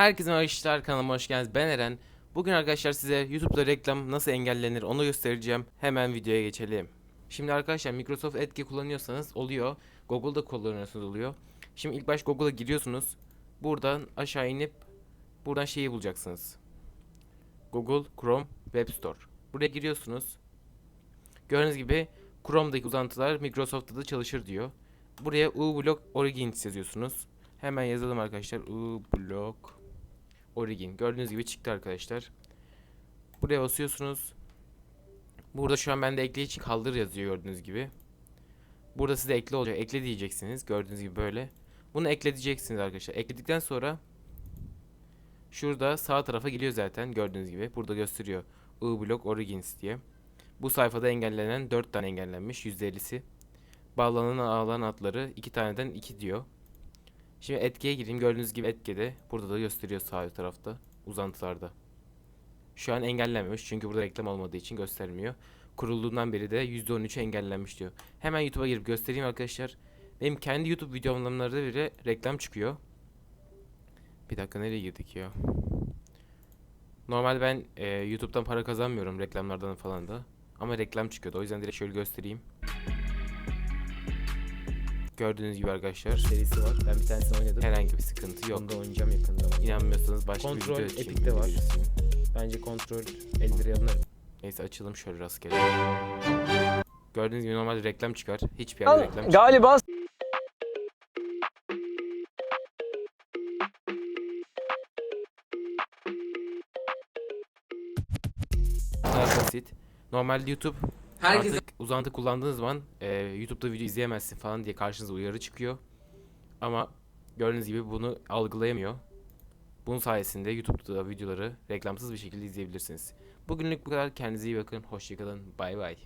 Herkese merhaba işler kanalıma hoş geldiniz. Ben Eren. Bugün arkadaşlar size YouTube'da reklam nasıl engellenir onu göstereceğim. Hemen videoya geçelim. Şimdi arkadaşlar Microsoft Edge kullanıyorsanız oluyor. Google'da kullanıyorsanız oluyor. Şimdi ilk baş Google'a giriyorsunuz. Buradan aşağı inip buradan şeyi bulacaksınız. Google Chrome Web Store. Buraya giriyorsunuz. Gördüğünüz gibi Chrome'daki uzantılar Microsoft'ta da çalışır diyor. Buraya uBlock Origins yazıyorsunuz. Hemen yazalım arkadaşlar. uBlock Origin. Gördüğünüz gibi çıktı arkadaşlar. Buraya basıyorsunuz. Burada şu an bende ekle için kaldır yazıyor gördüğünüz gibi. Burada size ekle olacak. Ekle diyeceksiniz. Gördüğünüz gibi böyle. Bunu ekle diyeceksiniz arkadaşlar. Ekledikten sonra şurada sağ tarafa geliyor zaten gördüğünüz gibi. Burada gösteriyor. uBlock Origins diye. Bu sayfada engellenen 4 tane engellenmiş. %50'si. Bağlanan alan adları 2 taneden 2 diyor. Şimdi etkiye gireyim. Gördüğünüz gibi etkide. Burada da gösteriyor sağ tarafta. Uzantılarda. Şu an engellenmemiş. Çünkü burada reklam olmadığı için göstermiyor. Kurulduğundan beri de %13 engellenmiş diyor. Hemen YouTube'a girip göstereyim arkadaşlar. Benim kendi YouTube videolarımda bile reklam çıkıyor. Bir dakika nereye girdik ya? Normal ben e, YouTube'dan para kazanmıyorum reklamlardan falan da. Ama reklam çıkıyordu. O yüzden direkt şöyle göstereyim. Gördüğünüz gibi arkadaşlar. serisi var. Ben bir tanesini oynadım. Herhangi bir sıkıntı yok. Da oynayacağım yakında. İnanmıyorsanız başka Kontrol bir video Epic'te var. Bence kontrol eldir yanına. Neyse açalım şöyle rastgele. Gördüğünüz gibi normalde reklam çıkar. Hiçbir yerde reklam çıkmıyor. Galiba Bu kadar basit. Normalde YouTube Herkese artık uzantı kullandığınız zaman e, YouTube'da video izleyemezsin falan diye karşınıza uyarı çıkıyor. Ama gördüğünüz gibi bunu algılayamıyor. Bunun sayesinde YouTube'da videoları reklamsız bir şekilde izleyebilirsiniz. Bugünlük bu kadar. Kendinize iyi bakın. Hoşçakalın. Bay bay.